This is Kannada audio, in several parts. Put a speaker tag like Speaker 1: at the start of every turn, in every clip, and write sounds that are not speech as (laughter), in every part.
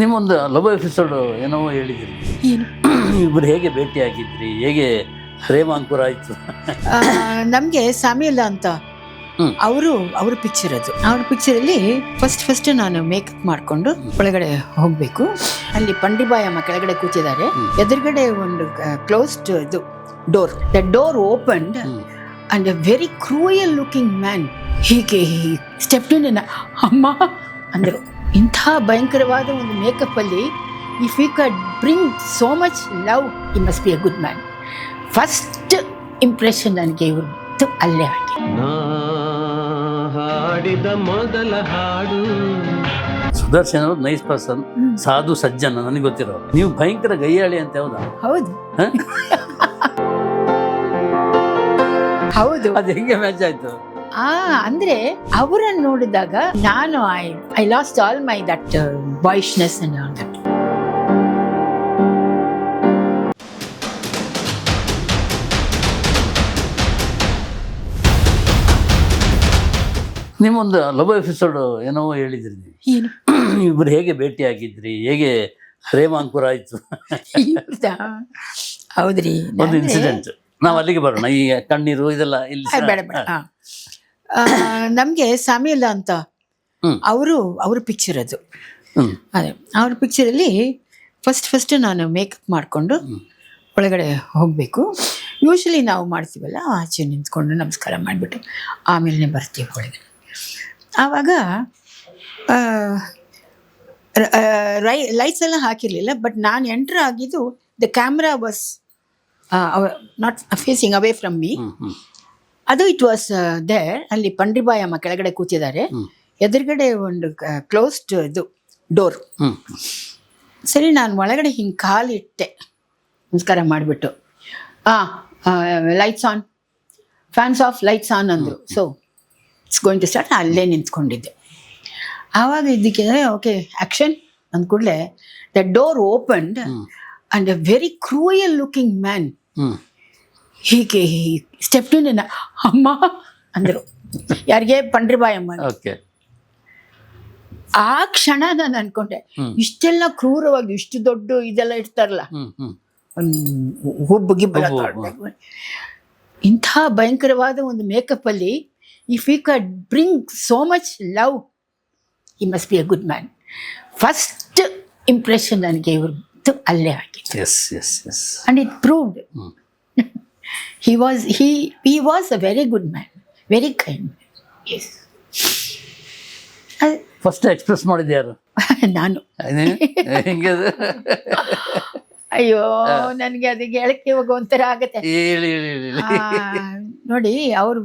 Speaker 1: ನಿಮ್ಮೊಂದು ಲವ್ ಎಪಿಸೋಡ್ ಏನೋ ಹೇಳಿದ್ರಿ.
Speaker 2: ಏನು?
Speaker 1: ಇಬ್ಬರು ಹೇಗೆ ಭೇಟಿಯಾಗಿದ್ರಿ? ಹೇಗೆ ಪ್ರೇಮಾಂಕುರ ಆಯ್ತು?
Speaker 2: ನಮಗೆ ಸಾಮಿಯಲ್ಲ ಅಂತ. ಅವರು ಅವ್ರ ಪಿಕ್ಚರ್ ಅದು ಅವ್ರ ಪಿಕ್ಚರಲ್ಲಿ ಫಸ್ಟ್ ಫಸ್ಟ್ ನಾನು ಮೇಕಪ್ ಮಾಡಿಕೊಂಡು ಒಳಗಡೆ ಹೋಗಬೇಕು. ಅಲ್ಲಿ ಪಂಡಿಬಾಯಮ್ಮ ಕೆಳಗಡೆ ಕೂತಿದ್ದಾರೆ. ಎದುರುಗಡೆ ಒಂದು ಕ್ಲೋಸ್ಡ್ ಇದು door the door
Speaker 1: opened.
Speaker 2: And a very cruel looking man ಹೀಗೆ ಸ್ಟೆಪ್ ಅಮ್ಮ ಅಂದರು. ಇಂಥ ಭಯಂಕರವಾದ ಒಂದು ಮೇಕಪ್ ಅಲ್ಲಿ if you could bring so much love he must be a good man first impression ನನಗೆ ಇವ್ರದ್ದು ಅಲ್ಲೇ ಆಗಿ
Speaker 3: ನಾ ಹಾಡಿದ ಮೊದಲ ಹಾಡು.
Speaker 1: ಸುದರ್ಶನ್ ಅವರು ನೈಸ್ ಪರ್ಸನ್ ಸಾಧು ಸಜ್ಜನ ನನಗೆ ಗೊತ್ತಿರೋ ನೀವು ಭಯಂಕರ ಗೈಯಾಳಿ ಅಂತ ಹೌದಾ.
Speaker 2: ಹೌದು? ಹೌದು.
Speaker 1: ಅದು ಹೆಂಗೆ ಮ್ಯಾಚ್ ಆಯ್ತು?
Speaker 2: ಆ ಅಂದ್ರೆ ಅವರನ್ನು ನೋಡಿದಾಗ ನಾನು I I lost all my that boyishness and all that
Speaker 1: ನಿಮ್ಮೊಂದು ಲವ್ ಎಪಿಸೋಡ್ ಏನೋ ಹೇಳಿದ್ರಿ
Speaker 2: ಏನು? (clears throat)
Speaker 1: ಇಬ್ಬರು ಹೇಗೆ ಭೇಟಿಯಾಗಿದ್ರಿ? ಹೇಗೆ ಪ್ರೇಮಾಂಕುರ ಆಯ್ತು?
Speaker 2: ಹೌದ್ರಿ.
Speaker 1: ಒಂದು ಇನ್ಸಿಡೆಂಟ್ ನಾವು ಅಲ್ಲಿಗೆ ಬರೋಣ. ಈ ಕಣ್ಣೀರು ಇದೆಲ್ಲ ಇಲ್ಲಿ
Speaker 2: ನಮ್ಗೆ ಸಾಮಿಯಲ್ಲ ಅಂತ ಅವರು ಅವ್ರ ಪಿಕ್ಚರ್ ಅದು. ಅದೇ. ಅವ್ರ ಪಿಕ್ಚರಲ್ಲಿ ಫಸ್ಟ್ ಫಸ್ಟ್ ನಾನು ಮೇಕಪ್ ಮಾಡಿಕೊಂಡು. ಒಳಗಡೆ ಹೋಗಬೇಕು. ಯೂಶಲಿ ನಾವು ಮಾಡ್ತೀವಲ್ಲ ಆಚೆ ನಿಂತ್ಕೊಂಡು ನಮಸ್ಕಾರ ಮಾಡಿಬಿಟ್ಟು ಆಮೇಲೆ ಬರ್ತೀವಿ ಒಳಗಡೆ ಆವಾಗ ರೈ ಲೈಟ್ಸ್ ಎಲ್ಲ ಹಾಕಿರಲಿಲ್ಲ ಬಟ್ ನಾನು ಎಂಟ್ರ್ ಆಗಿದ್ದು the camera was not facing away
Speaker 1: from me
Speaker 2: ಅದು ಇಟ್ ವಾಸ್ ದೇರ್ ಅಲ್ಲಿ ಪಂಡಿಬಾಯಮ್ಮ ಕೆಳಗಡೆ ಕೂತಿದ್ದಾರೆ. ಎದುರುಗಡೆ ಒಂದು ಕ್ಲೋಸ್ಡ್ ಇದು ಡೋರ್ ಸರಿ ನಾನು ಒಳಗಡೆ ಹಿಂಗೆ ಕಾಲಿಟ್ಟೆ. ನಮಸ್ಕಾರ ಮಾಡಿಬಿಟ್ಟು. ಹಾಂ lights on fans off lights on ಅಂದರು. So it's going to start ಅಲ್ಲೇ ನಿಂತ್ಕೊಂಡಿದ್ದೆ. ಆವಾಗ ಇದಕ್ಕೆ ಓಕೆ ಆ್ಯಕ್ಷನ್ ಅಂದ ಕೂಡಲೇ the door
Speaker 1: opened
Speaker 2: and and a very cruel looking
Speaker 1: man
Speaker 2: ಹೀಗೆ ಸ್ಟೆಪ್ ಅಮ್ಮ ಅಂದರು. ಯಾರಿಗೆ? ಪಂಡ್ರಿಬಾಯಮ್ಮ
Speaker 1: ಓಕೆ
Speaker 2: ಆ ಕ್ಷಣ ನಾನು ಅನ್ಕೊಂಡೆ. ಇಷ್ಟೆಲ್ಲ ಕ್ರೂರವಾಗಿ ಇಷ್ಟು ದೊಡ್ಡ ಇದೆಲ್ಲ ಇಡ್ತಾರಲ್ಲ.
Speaker 1: ಹ್ಮ್ ಹ್ಮ್.
Speaker 2: ಒಂದು ಹುಬ್ಬು ಗಿಬ್ಬೆಲ್ಲ
Speaker 1: ಹುಬ್ಬು,
Speaker 2: ಇಂಥ ಭಯಂಕರವಾದ ಒಂದು ಮೇಕಪ್ ಅಲ್ಲಿ if you could bring so much love he must be a good man first impression ನನಗೆ ಇವ್ರದ್ದು ಅಲ್ಲೇ ಆಗಿತ್ತು. And it
Speaker 1: proved.
Speaker 2: He was he he was a very good man very kind. Yes.
Speaker 1: First express ಮಾಡಿದ್ದೆ ಯಾರು? (laughs)
Speaker 2: ನಾನು. (laughs)
Speaker 1: ಹೆಂಗೆ
Speaker 2: ಅಯ್ಯೋ ನನಗೆ ಅದಕ್ಕೆ ಹೇಳಕ್ಕೆ ಇವಾಗ ಒಂಥರ ಆಗತ್ತೆ. ನೋಡಿ ಅವರು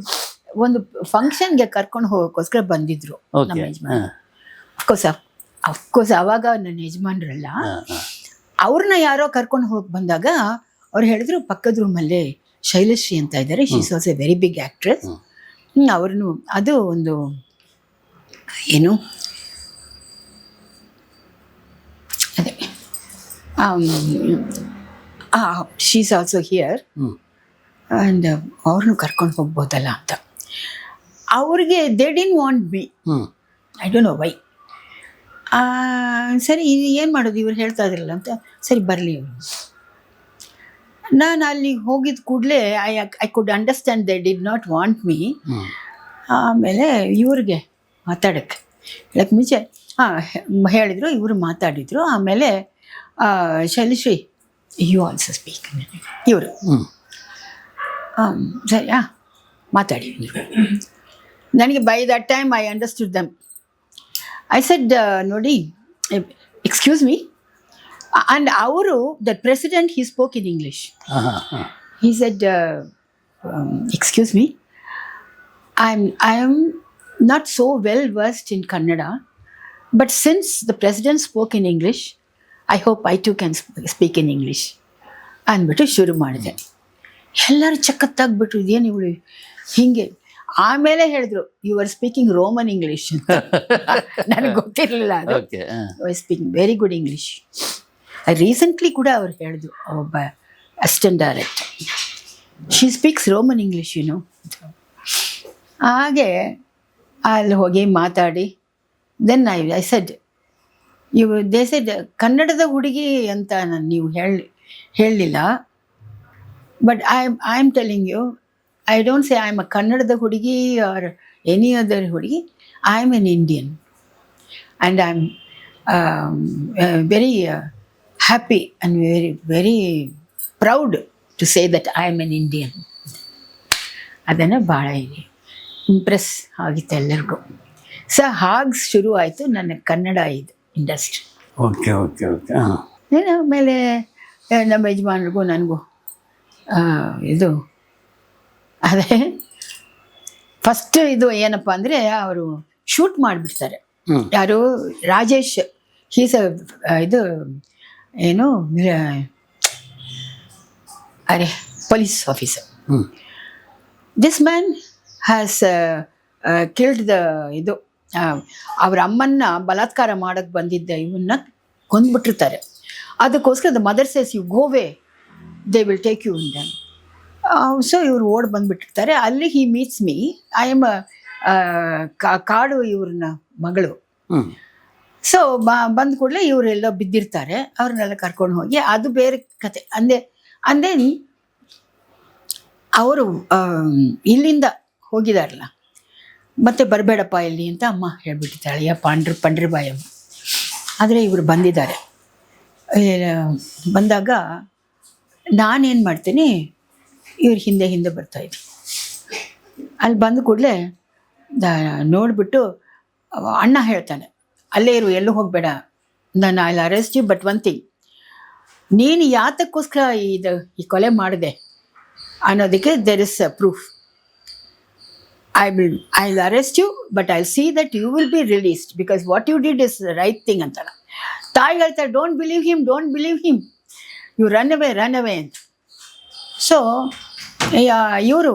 Speaker 2: ಒಂದು ಫಂಕ್ಷನ್ಗೆ ಕರ್ಕೊಂಡು ಹೋಗೋಕ್ಕೋಸ್ಕರ ಬಂದಿದ್ರು ನಮ್ಮ ಯಜಮಾನ್. ಅಫ್ಕೋರ್ಸ್ ಅಫ್ಕೋರ್ಸ್ ಅವಾಗ ನನ್ನ ಯಜಮಾನ್ರಲ್ಲ ಅವ್ರನ್ನ ಯಾರೋ ಕರ್ಕೊಂಡು ಹೋಗಿ ಬಂದಾಗ ಅವ್ರು ಹೇಳಿದ್ರು ಪಕ್ಕದ ರೂಮಲ್ಲೇ ಶೈಲಶ್ರೀ ಅಂತ ಇದ್ದಾರೆ. She's also a very big
Speaker 1: actress.
Speaker 2: ಅವ್ರನ್ನು ಅದು ಒಂದು ಏನು? ಅದೇ. ಶೀಸ್ ಆಲ್ಸೋ ಹಿಯರ್ ಆ್ಯಂಡ್ ಅವ್ರನ್ನೂ ಕರ್ಕೊಂಡು ಹೋಗ್ಬೋದಲ್ಲ ಅಂತ. ಅವ್ರಿಗೆ they didn't want
Speaker 1: be
Speaker 2: I don't know why ಸರಿ ಏನು ಮಾಡೋದು? ಇವ್ರು ಹೇಳ್ತಾ ಇದ್ರಲ್ಲ ಅಂತ. ಸರಿ ಬರಲಿ ನಾನು ಅಲ್ಲಿ ಹೋಗಿದ ಕೂಡಲೇ I I could understand they did not want
Speaker 1: me
Speaker 2: ಆಮೇಲೆ ಇವ್ರಿಗೆ ಮಾತಾಡೋಕ್ಕೆ. ಹೇಳಕ್ಕೆ ಮುಂಚೆ ಹಾಂ ಹೇಳಿದರು ಇವರು ಮಾತಾಡಿದರು. ಆಮೇಲೆ ಶೈಲಶ್ರೀ ಯು ಆಲ್ಸೋ ಸ್ಪೀಕ್ ಇವರು.
Speaker 1: ಹ್ಞೂ
Speaker 2: ಸರಿ ಹಾಂ ಮಾತಾಡಿ. ನನಗೆ by that time I understood them I said ನೋಡಿ ಎಕ್ಸ್ಕ್ಯೂಸ್ ಮೀ ಆ್ಯಂಡ್ ಅವರು the president he spoke in English
Speaker 1: ಹಾ ಹಾ ಹಾ
Speaker 2: he said, uh, um, Excuse me, I'm, I am not so well versed in Kannada, but since the president spoke in English, I hope I too can speak in English. ಅಂದ್ಬಿಟ್ಟು ಶುರು ಮಾಡಿದೆ ಎಲ್ಲರೂ ಚಕ್ಕತ್ತಾಗ್ಬಿಟ್ರು ಇದೇನು ಇವಳು ಹಿಂಗೆ ಆಮೇಲೆ ಹೇಳಿದ್ರು you are speaking Roman English ನನಗೆ ಗೊತ್ತಿರಲಿಲ್ಲ ಅದು I speaking very good English recently ಕೂಡ ಅವ್ರು ಹೇಳಿದ್ರು ಒಬ್ಬ assistant director she speaks Roman English ಏನು ಹಾಗೆ ಅಲ್ಲಿ ಹೋಗಿ ಮಾತಾಡಿ. ದೆನ್ ಐ ಐ ಸೆಡ್ ಇವು ಸೆಡ್ ಕನ್ನಡದ ಹುಡುಗಿ ಅಂತ ನಾನು ನೀವು ಹೇಳಿ, ಹೇಳಲಿಲ್ಲ. But I I am telling you I don't say I am a ಕನ್ನಡದ ಹುಡುಗಿ ಆರ್ ಎನಿ ಅದರ್ ಹುಡುಗಿ. I am an Indian and I am very happy and very very proud to say that I am an Indian ಅದನ್ನು ಭಾಳ ಇದೆ ಇಂಪ್ರೆಸ್ ಆಗಿತ್ತು ಎಲ್ಲರಿಗೂ. ಸೊ ಹಾಗೆ ಶುರು ಆಯಿತು ನನ್ನ ಕನ್ನಡ ಇದು ಇಂಡಸ್ಟ್ರಿ
Speaker 1: ಓಕೆ ಓಕೆ ಓಕೆ ಹಾಂ.
Speaker 2: ಆಮೇಲೆ ನಮ್ಮ ಯಜಮಾನ್ರಿಗೂ ನನಗೂ ಇದು ಅದೇ ಫಸ್ಟ್ ಇದು ಏನಪ್ಪ ಅಂದರೆ ಅವರು ಶೂಟ್ ಮಾಡಿಬಿಡ್ತಾರೆ. ಯಾರು? ರಾಜೇಶ್ ಹೀಸ್ ಇದು ಏನು ಅರೆ police
Speaker 1: officer
Speaker 2: this man has killed the ಇದು ಅವರ ಅಮ್ಮನ್ನ ಬಲಾತ್ಕಾರ ಮಾಡಕ್ಕೆ ಬಂದಿದ್ದ ಇವನ್ನ ಕೊಂದ್ಬಿಟ್ಟಿರ್ತಾರೆ. ಅದಕ್ಕೋಸ್ಕರ the mother says you go away they will take you in them so ಇವರು ಓಡ್ ಬಂದ್ಬಿಟ್ಟಿರ್ತಾರೆ. ಅಲ್ಲಿ he meets me I am ಕಾಡು ಇವ್ರನ್ನ ಮಗಳು. ಸೊ ಬ, ಬಂದ ಕೂಡಲೇ ಇವರೆಲ್ಲ ಬಿದ್ದಿರ್ತಾರೆ, ಅವ್ರನ್ನೆಲ್ಲ ಕರ್ಕೊಂಡು ಹೋಗಿ, ಅದು ಬೇರೆ ಕತೆ. ಅಂದೆ ಅಂದೆ ಅವರು ಇಲ್ಲಿಂದ ಹೋಗಿದಾರಲ್ಲ, ಮತ್ತೆ ಬರಬೇಡಪ್ಪ ಇಲ್ಲಿ ಅಂತ ಅಮ್ಮ ಹೇಳ್ಬಿಟ್ಟಿದ್ದಾಳೆ. ಯಾ ಪಾಂಡ್ರ ಪಂಡ್ರಬಾಯಮ್ಮ ಆದರೆ ಇವರು ಬಂದಿದ್ದಾರೆ. ಬಂದಾಗ ನಾನೇನು ಮಾಡ್ತೀನಿ, ಇವ್ರ ಹಿಂದೆ ಹಿಂದೆ ಬರ್ತಾಯಿದ್ದೆ ಅಲ್ಲಿ ಬಂದ ಕೂಡಲೇ ನೋಡಿಬಿಟ್ಟು ಅಣ್ಣ ಹೇಳ್ತಾನೆ ಅಲ್ಲೇ ಇರು, ಎಲ್ಲೂ ಹೋಗಬೇಡ. ನಾನು I arrest you but one thing ನೀನು ಯಾತಕ್ಕೋಸ್ಕರ ಇದು, ಈ ಕೊಲೆ ಮಾಡಿದೆ? ಅನ್ನೋದಕ್ಕೆ there is proof I will I will arrest you but I see that you will be released because what you did is right thing ಅಂತಲ್ಲ. ತಾಯಿ ಹೇಳ್ತಾರೆ don't believe him don't believe him you run away run away ಅಂತ ಸೊ ಇವರು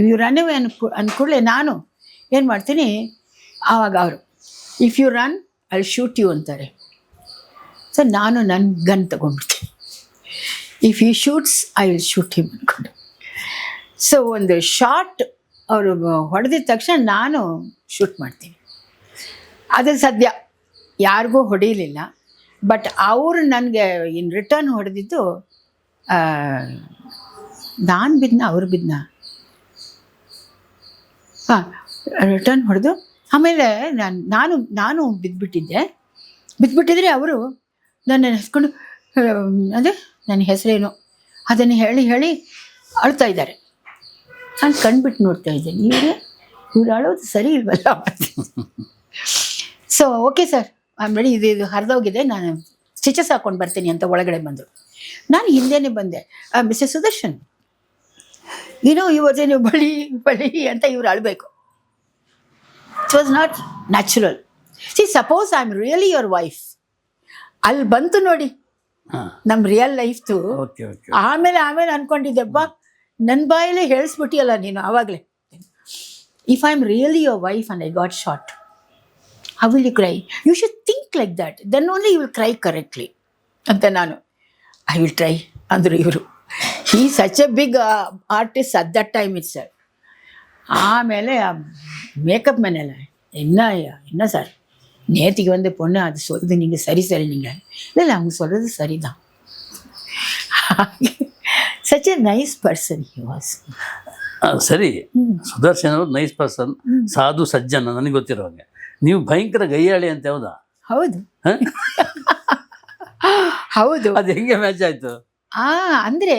Speaker 2: ಇವ್ರು ರನ್ ಅವೇ ಅನ್ಕೊ ಅಂದ್ಕೂಡಲೇ ನಾನು ಏನು ಮಾಡ್ತೀನಿ? ಆವಾಗ ಅವರು if you run I shoot you ಅಂತಾರೆ. ಸೊ ನಾನು ನನ್ನ gun ತಗೊಂಡ್ಬಿಡ್ತೀನಿ. If you shoots I will shoot him ಅಂದ್ಕೊಂಡು ಸೊ ಒಂದು ಶಾರ್ಟ್ ಅವರು ಹೊಡೆದಿದ ತಕ್ಷಣ ನಾನು ಶೂಟ್ ಮಾಡ್ತೀನಿ. ಅದು ಸದ್ಯ ಯಾರಿಗೂ ಹೊಡೀಲಿಲ್ಲ ಬಟ್ ಅವರು ನನಗೆ ಇನ್ ರಿಟರ್ನ್ ಹೊಡೆದಿದ್ದು ನಾನು ಬಿದ್ನ, ಅವ್ರು ಬಿದ್ನ. ಹಾಂ ರಿಟರ್ನ್ ಹೊಡೆದು ಆಮೇಲೆ ನಾನು ನಾನು ನಾನು ಬಿದ್ದುಬಿಟ್ಟಿದ್ದೆ ಬಿದ್ದುಬಿಟ್ಟಿದ್ರೆ ಅವರು ನನ್ನ ಹೆಸ್ಕೊಂಡು ಅದೇ ನನ್ನ ಹೆಸರೇನು ಅದನ್ನು ಹೇಳಿ ಹೇಳಿ ಅಳ್ತಾ ಇದ್ದಾರೆ. ನಾನು ಕಣ್ಬಿಟ್ಟು ನೋಡ್ತಾ ಇದ್ದೇನೆ ಇವರು ಇವ್ರು ಅಳೋದು ಸರಿ ಇಲ್ವಲ್ಲ? ಸೊ ಓಕೆ ಸರ್ ಆಮೇಲೆ ಇದು ಇದು ಹರಿದೋಗಿದೆ. ನಾನು ಸ್ಟಿಚಸ್ ಹಾಕೊಂಡು ಬರ್ತೀನಿ ಅಂತ ಒಳಗಡೆ ಬಂದರು ನಾನು ಹಿಂದೆನೇ ಬಂದೆ. ಮಿಸ್ಟರ್ ಸುದರ್ಶನ್ ಏನೋ ಇವತ್ತೇನು ಬಳಿ ಬಳಿ ಅಂತ ಇವ್ರು ಅಳಬೇಕು. It was not natural see suppose I am really your wife ಅಲ್ಲಿ ಬಂತು ನೋಡಿ. ನಮ್ಮ ರಿಯಲ್ ಲೈಫ್ದು ಆಮೇಲೆ ಆಮೇಲೆ ಅನ್ಕೊಂಡಿದ್ದೆಪ್ಪ ನನ್ನ ಬಾಯಲ್ಲೇ ಹೇಳಿಸ್ಬಿಟ್ಟಿಯಲ್ಲ ನೀನು ಆವಾಗಲೇ if I am really your wife and I got shot how will you cry you should think like that then only you will cry correctly ಅಂತ ನಾನು. ಐ ವಿಲ್ ಟ್ರೈ ಅಂದರು ಇವರು. ಈ such a big artist at that time it's sir ஆமேலே makeup மேனில் என்ன என்ன சார் நேற்றுக்கு வந்து பொண்ணு அது சொல்கிறது நீங்கள் சரி சரி நீங்கள் இல்லை இல்லை அவங்க சொல்கிறது சரிதான் such a nice person he was
Speaker 1: ಆ, ಸರಿ ಸುದರ್ಶನ್ ಅವರು ನೈಸ್ ಪರ್ಸನ್ ಸಾಧು ಸಜ್ಜನ ನನಗೆ ಗೊತ್ತಿರೋ ಹಾಗೆ ನೀವು ಭಯಂಕರ ಗೈಯಾಳಿ ಅಂತ ಹೌದಾ
Speaker 2: ಹೌದು
Speaker 1: ಹ?
Speaker 2: ಹೌದು
Speaker 1: ಅದು ಹೆಂಗೆ ಮ್ಯಾಚ್ ಆಯ್ತು
Speaker 2: ಆ ಅಂದರೆ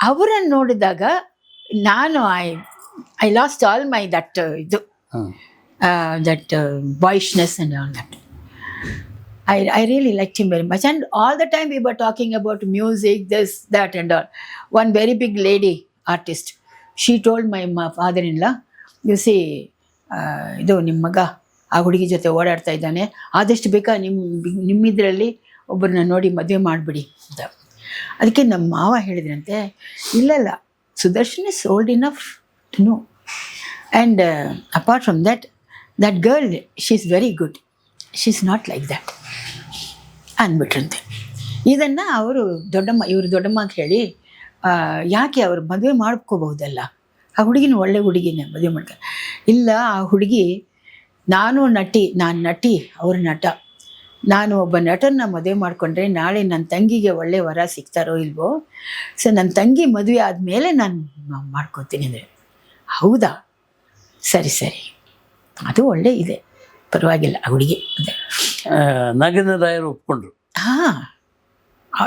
Speaker 2: ಅವರನ್ನು ನೋಡಿದಾಗ ನಾನು I I lost all my that ಇದು that boyishness and all that I I really like him very much and all the time we were talking about music this that and all one very big lady artist she told my ಮ father in law you see ಇದು ನಿಮ್ಮ ಮಗ ಆ ಹುಡುಗಿ ಜೊತೆ ಓಡಾಡ್ತಾ ಇದ್ದಾನೆ. ಆದಷ್ಟು ಬೇಕಾ ನಿಮ್ಮ ನಿಮ್ಮಿದ್ರಲ್ಲಿ ಒಬ್ಬರನ್ನ ನೋಡಿ ಮದುವೆ ಮಾಡಿಬಿಡಿ ಅಂತ. ಅದಕ್ಕೆ ನಮ್ಮ ಮಾವ ಹೇಳಿದ್ರಂತೆ ಇಲ್ಲಲ್ಲ Sudarshan is old enough to know and apart from that, that girl she very very good she is not like that ಅಂದ್ಬಿಟ್ರಂತೆ ಇದನ್ನು ಅವರು ದೊಡ್ಡಮ್ಮ ಇವರು ದೊಡ್ಡಮ್ಮಗೆ ಹೇಳಿ ಆ, ಯಾಕೆ ಅವರು ಮದುವೆ ಮಾಡ್ಕೋಬಹುದಲ್ಲ? ಆ ಹುಡುಗಿನ ಒಳ್ಳೆ ಹುಡುಗಿನ ಮದುವೆ ಮಾಡ್ಕ. ಇಲ್ಲ ಆ ಹುಡುಗಿ ನಾನು ನಟಿ ನಾನು ನಟಿ ಅವ್ರ ನಟ. ನಾನು ಒಬ್ಬ ನಟನ್ನ ಮದುವೆ ಮಾಡಿಕೊಂಡ್ರೆ ನಾಳೆ ನನ್ನ ತಂಗಿಗೆ ಒಳ್ಳೆ ವರ ಸಿಗ್ತಾರೋ ಇಲ್ವೋ? ಸೊ ನನ್ನ ತಂಗಿ ಮದುವೆ ಆದಮೇಲೆ ನಾನು ಮಾಡ್ಕೊತೀನಿ ಅಂದರೆ. ಹೌದಾ? ಸರಿ ಸರಿ. ಅದು ಒಳ್ಳೆ ಇದೆ. ಪರವಾಗಿಲ್ಲ ಆ ಹುಡುಗಿ
Speaker 1: ನಗಿನ ನಾಗೇಂದ್ರ ರಾಯರು ಒಪ್ಕೊಂಡ್ರು.
Speaker 2: ಹಾಂ.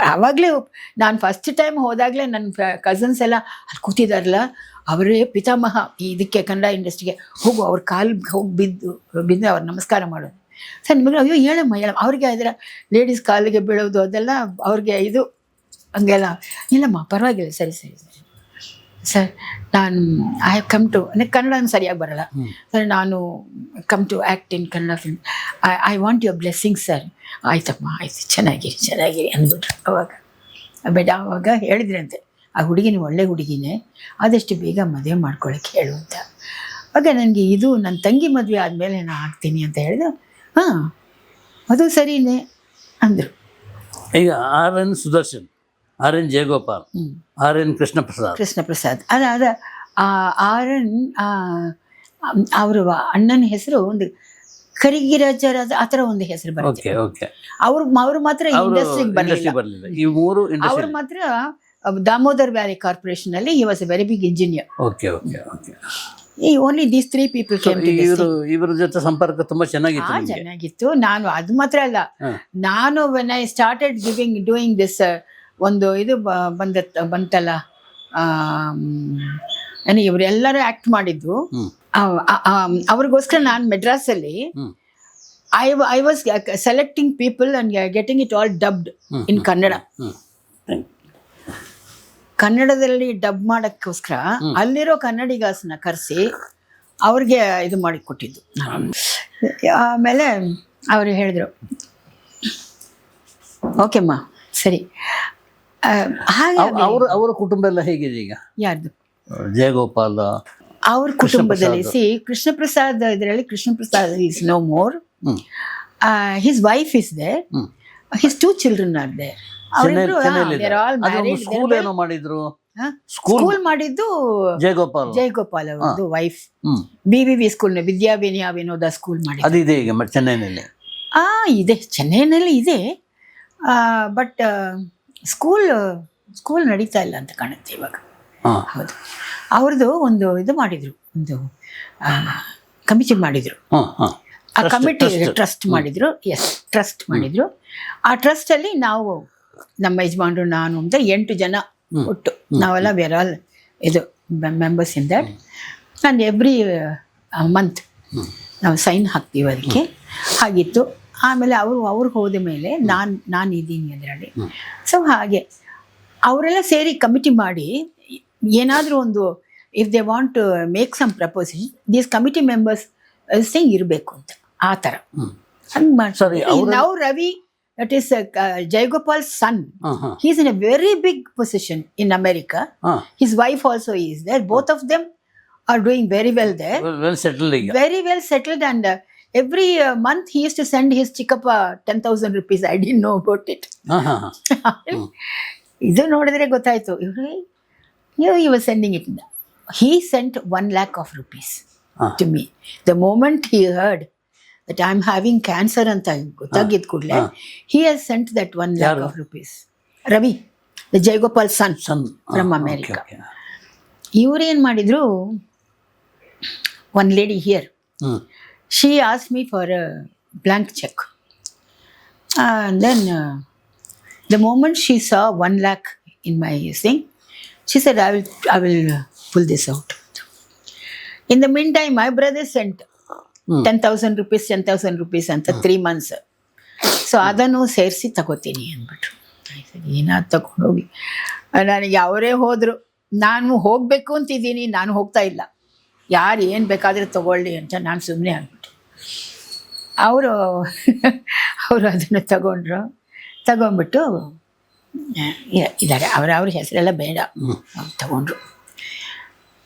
Speaker 2: ಆವಾಗಲೇ ನಾನು ಫಸ್ಟ್ ಟೈಮ್ ಹೋದಾಗಲೇ ನನ್ನ ಕಸಿನ್ಸ್ ಎಲ್ಲ ಅಲ್ಲಿ ಕೂತಿದಾರಲ್ಲ ಅವರೇ ಪಿತಾಮಹ ಇದಕ್ಕೆ ಕನ್ನಡ ಇಂಡಸ್ಟ್ರಿಗೆ ಹೋಗು ಅವ್ರ ಕಾಲು ಹೋಗಿ ಬಿದ್ದು ಬಿದ್ದು ಅವ್ರು ನಮಸ್ಕಾರ ಮಾಡೋದು ಸರ್ ನಿಮಗೆ ಅಯ್ಯೋ ಹೇಳಮ್ಮ ಹೇಳಮ್ಮ. ಅವ್ರಿಗೆ ಅದರ ಲೇಡೀಸ್ ಕಾಲಿಗೆ ಬೀಳೋದು ಅದೆಲ್ಲ ಅವ್ರಿಗೆ ಇದು ಹಂಗೆಲ್ಲ. ಇಲ್ಲಮ್ಮ ಪರವಾಗಿಲ್ಲ. ಸರಿ ಸರಿ. ಸರಿ ನಾನು ಐ ಹ್ಯಾವ್ ಕಮ್ ಟು ನನಗೆ ಕನ್ನಡ ಸರಿಯಾಗಿ ಬರಲ್ಲ. ಸರ್ ನಾನು come to act in Kannada film I I want your blessing sir ಆಯ್ತಮ್ಮ ಆಯ್ತು ಚೆನ್ನಾಗಿರಿ ಚೆನ್ನಾಗಿರಿ ಅಂದ್ಬಿಟ್ರು ಅವಾಗ. ಬೇಡ ಅವಾಗ ಹೇಳಿದ್ರಂತೆ ಆ ಹುಡುಗಿನ ಒಳ್ಳೆ ಹುಡುಗಿನೇ ಆದಷ್ಟು ಬೇಗ ಮದುವೆ ಮಾಡ್ಕೊಳ್ಳೋಕ್ಕೆ ಹೇಳು ಅಂತ. ಆಗ ನನಗೆ ಇದು ನನ್ನ ತಂಗಿ ಮದುವೆ ಆದಮೇಲೆ ನಾನು ಆಗ್ತೀನಿ ಅಂತ ಹೇಳಿದೆ. ಹಾಂ ಅದು ಸರಿನೇ ಅಂದರು.
Speaker 1: ಈಗ R N Sudarshan R N
Speaker 2: Jayagopal
Speaker 1: R N Krishna Prasad
Speaker 2: Krishna Prasad ಅದಾದ ಆರ್ ಆ ಅವರ ಅವರು ಅಣ್ಣನ ಹೆಸರು ಒಂದು ಕರಿಗಿರಾಜರ ಆ ಥರ ಒಂದು ಹೆಸರು ಬರುತ್ತೆ. ಅವ್ರು ಅವ್ರು ಮಾತ್ರ ಇಂಡಸ್ಟ್ರಿಗೆ
Speaker 1: ಇಂಡಸ್ಟ್ರಿ
Speaker 2: ಬರಲಿಲ್ಲ.
Speaker 1: ಈ ಮೂರು
Speaker 2: ಅವ್ರು ಮಾತ್ರ ದಾಮೋದರ್ ವ್ಯಾಲಿ ಕಾರ್ಪೊರೇಷನ್ ಅಲ್ಲಿ he was a very big engineer
Speaker 1: okay okay okay
Speaker 2: ಈ only these three people came
Speaker 1: ಇವರು ಇವರ ಜೊತೆ ಸಂಪರ್ಕ ತುಂಬಾ ಚೆನ್ನಾಗಿತ್ತು
Speaker 2: ಚೆನ್ನಾಗಿತ್ತು. ನಾನು ಅದು ಮಾತ್ರ ಅಲ್ಲ. ನಾನು when I started giving doing this ಒಂದು ಇದು ಬ- ಬಂದ ಬಂತಲ್ಲ ಇವರೆಲ್ಲರೂ ಆಕ್ಟ್ ಮಾಡಿದ್ದು. ಅವ್ರಿಗೋಸ್ಕರ ನಾನು ಮೆಡ್ರಾಸಲ್ಲಿ I I was selecting people and
Speaker 1: getting
Speaker 2: it all
Speaker 1: dubbed in Kannada.
Speaker 2: ಕನ್ನಡದಲ್ಲಿ ಡಬ್ ಮಾಡೋಕ್ಕೋಸ್ಕರ ಅಲ್ಲಿರೋ ಕನ್ನಡಿಗಾಸನ ಕರೆಸಿ ಅವ್ರಿಗೆ ಇದು ಮಾಡಿ ಕೊಟ್ಟಿದ್ದು ಆಮೇಲೆ ಅವರು ಹೇಳಿದ್ರು ಓಕೆಮ್ಮ ಸರಿ.
Speaker 1: ಅವ್ರ ಅವರ ಕುಟುಂಬ ಎಲ್ಲ ಹೇಗಿದೆ ಈಗ?
Speaker 2: ಯಾರ್ದು?
Speaker 1: ಜಯಗೋಪಾಲ
Speaker 2: ಅವ್ರ ಕುಟುಂಬದಲ್ಲಿ ಸಿ ಕೃಷ್ಣ ಪ್ರಸಾದ್ ಇದರಲ್ಲಿ Krishna Prasad is no
Speaker 1: more
Speaker 2: his wife is they his two
Speaker 1: children
Speaker 2: are they
Speaker 1: school ಏನೋ ಮಾಡಿದ್ರು? ಸ್ಕೂಲ್
Speaker 2: ಮಾಡಿದ್ದು
Speaker 1: ಜಯಗೋಪಾಲ್
Speaker 2: ಜಯಗೋಪಾಲ್ ಅವರದ್ದು
Speaker 1: wife
Speaker 2: B V V school Vidya Vinaya Vinoda school ಮಾಡಿ
Speaker 1: ಅದಿದೆ ಈಗ ಚೆನ್ನೈನಲ್ಲಿ.
Speaker 2: ಆ ಇದೆ. ಚೆನ್ನೈನಲ್ಲಿ ಇದೆ. ಬಟ್ ಸ್ಕೂಲ್ ಸ್ಕೂಲ್ ನಡೀತಾ ಇಲ್ಲ ಅಂತ ಕಾಣುತ್ತೆ ಇವಾಗ. ಹೌದು. ಅವ್ರದ್ದು ಒಂದು ಇದು ಮಾಡಿದ್ರು ಒಂದು ಕಮಿಟಿ ಮಾಡಿದ್ರು. ಆ ಕಮಿಟಿ ಟ್ರಸ್ಟ್ ಮಾಡಿದ್ರು ಎಸ್ ಟ್ರಸ್ಟ್ ಮಾಡಿದ್ರು. ಆ ಟ್ರಸ್ಟ್ ಅಲ್ಲಿ ನಾವು ನಮ್ಮ ಯಜಮಾನರು ನಾನು ಅಂತ ಎಂಟು ಜನ ಒಟ್ಟು. ನಾವೆಲ್ಲ ವೇರ್ ಆಲ್ ಇದು ಮೆಂಬರ್ಸ್ ಇನ್ ದಟ್ ನಾನು ಎವ್ರಿ ಮಂತ್ ನಾವು ಸೈನ್ ಹಾಕ್ತೀವಿ ಅದಕ್ಕೆ. ಹಾಗಿತ್ತು. ಆಮೇಲೆ ಅವರು ಅವ್ರಿಗೆ ಹೋದ ಮೇಲೆ ನಾನು ನಾನು ಇದ್ದೀನಿ ಅದರಲ್ಲಿ. ಸೊ ಹಾಗೆ. ಅವರೆಲ್ಲ ಸೇರಿ ಕಮಿಟಿ ಮಾಡಿ ಏನಾದರೂ ಒಂದು if they want to make some proposition these committee members Singh ಇರಬೇಕು ಅಂತ ಆ ಥರ. ಹಂಗೆ ಮಾಡಿ. ನಾವು Ravi that
Speaker 1: is Jayagopal
Speaker 2: son he's in a very big position in
Speaker 1: big
Speaker 2: his wife also is there both of them are doing very well there
Speaker 1: very. Well settled ಈಗ.
Speaker 2: Very well settled, and uh, every uh, month he used to send his chickappa 10,000 rupees. I didn't know about it.
Speaker 1: ಹಾ ಹಾ ಹಾ
Speaker 2: ಇದು ನೋಡಿದ್ರೆ ಗೊತ್ತಾಯ್ತು ಇವ್ರು you he was sending it he sent 1 lakh of rupees
Speaker 1: ಹಾ.
Speaker 2: to me the moment he heard that i'm having cancer ಅಂತ ಗೊತ್ತಾಗಿದ್ ಕೂಡಲೇ he has sent that 1 lakh
Speaker 1: ಯಾರು?
Speaker 2: of rupees ravi the jayagopal son
Speaker 1: son
Speaker 2: From America. ಇವ್ರೇನ್ ಮಾಡಿದ್ರು one lady here
Speaker 1: hmm
Speaker 2: she as me for a check. Check then the moment she saw one lakh in my thing she said I will I will pull this out in the meantime my brother sent
Speaker 1: hmm.
Speaker 2: Ten thousand rupees ten thousand rupees ಅಂತ ತ್ರೀ ಮಂತ್ಸ್ ಸೊ ಅದನ್ನು ಸೇರಿಸಿ ತಗೋತೀನಿ ಅಂದ್ಬಿಟ್ರು. ಆಯ್ತು ಏನಾದ್ರು ತಗೊಂಡೋಗಿ ನನಗೆ ಅವರೇ ಹೋದರು. ನಾನು ಹೋಗಬೇಕು ಅಂತಿದ್ದೀನಿ. ನಾನು ಹೋಗ್ತಾ ಇಲ್ಲ. ಯಾರು ಏನು ಬೇಕಾದರೆ ತಗೊಳ್ಳಿ ಅಂತ ನಾನು ಸುಮ್ಮನೆ ಆಗ್ಬಿಟ್ಟೆ. ಅವರು ಅವರು ಅದನ್ನು ತಗೊಂಡ್ರು. ತಗೊಂಡ್ಬಿಟ್ಟು ಇದ್ದಾರೆ ಅವರ ಅವ್ರ ಹೆಸರೆಲ್ಲ ಬೇಡ. ಅವ್ರು ತಗೊಂಡ್ರು.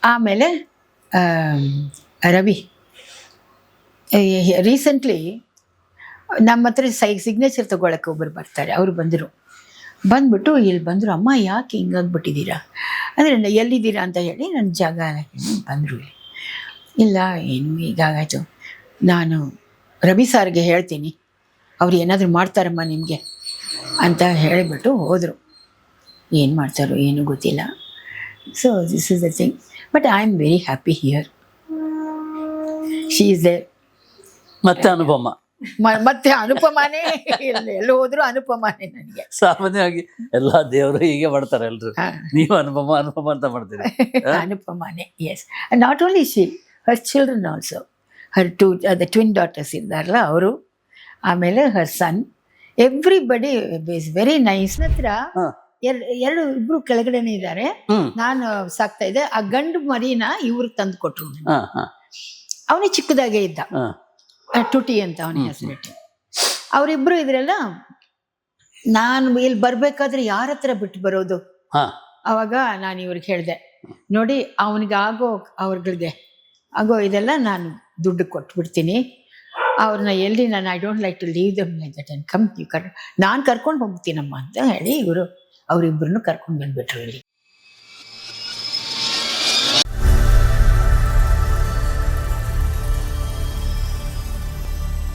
Speaker 2: ಆಮೇಲೆ ಆಮ್, ರವಿ ರೀಸೆಂಟ್ಲಿ ನಮ್ಮ ಹತ್ರ ಸೈ ಸಿಗ್ನೇಚರ್ ತೊಗೊಳಕ್ಕೆ ಒಬ್ಬರು ಬರ್ತಾರೆ. ಅವರು ಬಂದರು. ಬಂದ್ಬಿಟ್ಟು ಇಲ್ಲಿ ಬಂದರು ಅಮ್ಮ ಯಾಕೆ ಹಿಂಗಾಗ್ಬಿಟ್ಟಿದ್ದೀರಾ ಅಂದರೆ ಎಲ್ಲಿದ್ದೀರಾ? ಅಂತ ಹೇಳಿ ನನ್ನ ಜಾಗ ಬಂದರು ಇಲ್ಲಿ. ಇಲ್ಲ ಏನು ಹೀಗಾಗಾಯ್ತು. ನಾನು ರವಿ ಸಾರ್ಗೆ ಹೇಳ್ತೀನಿ ಅವ್ರು ಏನಾದರೂ ಮಾಡ್ತಾರಮ್ಮ ನಿಮಗೆ ಅಂತ ಹೇಳಿಬಿಟ್ಟು ಹೋದರು. ಏನು ಮಾಡ್ತಾರೋ ಏನೂ ಗೊತ್ತಿಲ್ಲ. So this is the thing but I am very happy here she is there
Speaker 1: ಮತ್ತೆ ಅನುಪಮ.
Speaker 2: ಮತ್ತೆ ಅನುಪಮಾನೇ ಎಲ್ಲ ಎಲ್ಲಿ ಹೋದ್ರು ಅನುಪಮಾನೇ ನನಗೆ.
Speaker 1: ಸಾಮಾನ್ಯವಾಗಿ ಎಲ್ಲಾ ದೇವರು ಹೀಗೆ ಮಾಡ್ತಾರೆ ಎಲ್ರು. ನೀವು ಅನುಪಮ ಅನುಪಮ ಅಂತ ಮಾಡ್ತೀರಿ. (laughs)
Speaker 2: ಅನುಪಮಾನೇ yes not only she her children also her two the twin daughters ಇದ್ದಾರಲ್ಲ ಅವರು ಆಮೇಲೆ her son everybody is very nice ಹತ್ರ ಎರಡು ಎರಡು ಇಬ್ರು ಕೆಳಗಡೆನೆ ಇದ್ದಾರೆ ನಾನು ಸಾಕ್ತಾ ಇದ್ದೆ ಆ ಗಂಡು ಮರಿನ ಇವ್ರು ತಂದು ಕೊಟ್ರು ಅವನೇ ಚಿಕ್ಕದಾಗೆ ಇದ್ದ ಟುಟಿ ಅಂತ ಅವನಿಗೆ ಹೆಸರಿಟ್ಟು ಅವರಿಬ್ರು ಇದ್ರಲ್ಲ ನಾನು ಇಲ್ಲಿ ಬರ್ಬೇಕಾದ್ರೆ ಯಾರ ಹತ್ರ ಬಿಟ್ಟು ಬರೋದು ಅವಾಗ ನಾನು ಇವ್ರಿಗೆ ಹೇಳಿದೆ ನೋಡಿ ಅವನಿಗಾಗೋ ಆಗೋ ಅವ್ರಗಳಿಗೆ ಆಗೋ ಇದೆಲ್ಲ ನಾನು ದುಡ್ಡು ಕೊಟ್ಬಿಡ್ತೀನಿ. ಅವ್ರನ್ನ ಎಲ್ಲಿ ನಾನು I don't like to leave them like that and come you ಕರ್ ನಾನು ಕರ್ಕೊಂಡು ಹೋಗ್ತೀನಮ್ಮ ಅಂತ ಹೇಳಿ ಇವರು ಅವರಿಬ್ಬರನ್ನು ಕರ್ಕೊಂಡು ಬಂದ್ಬಿಟ್ರು ಇಲ್ಲಿ.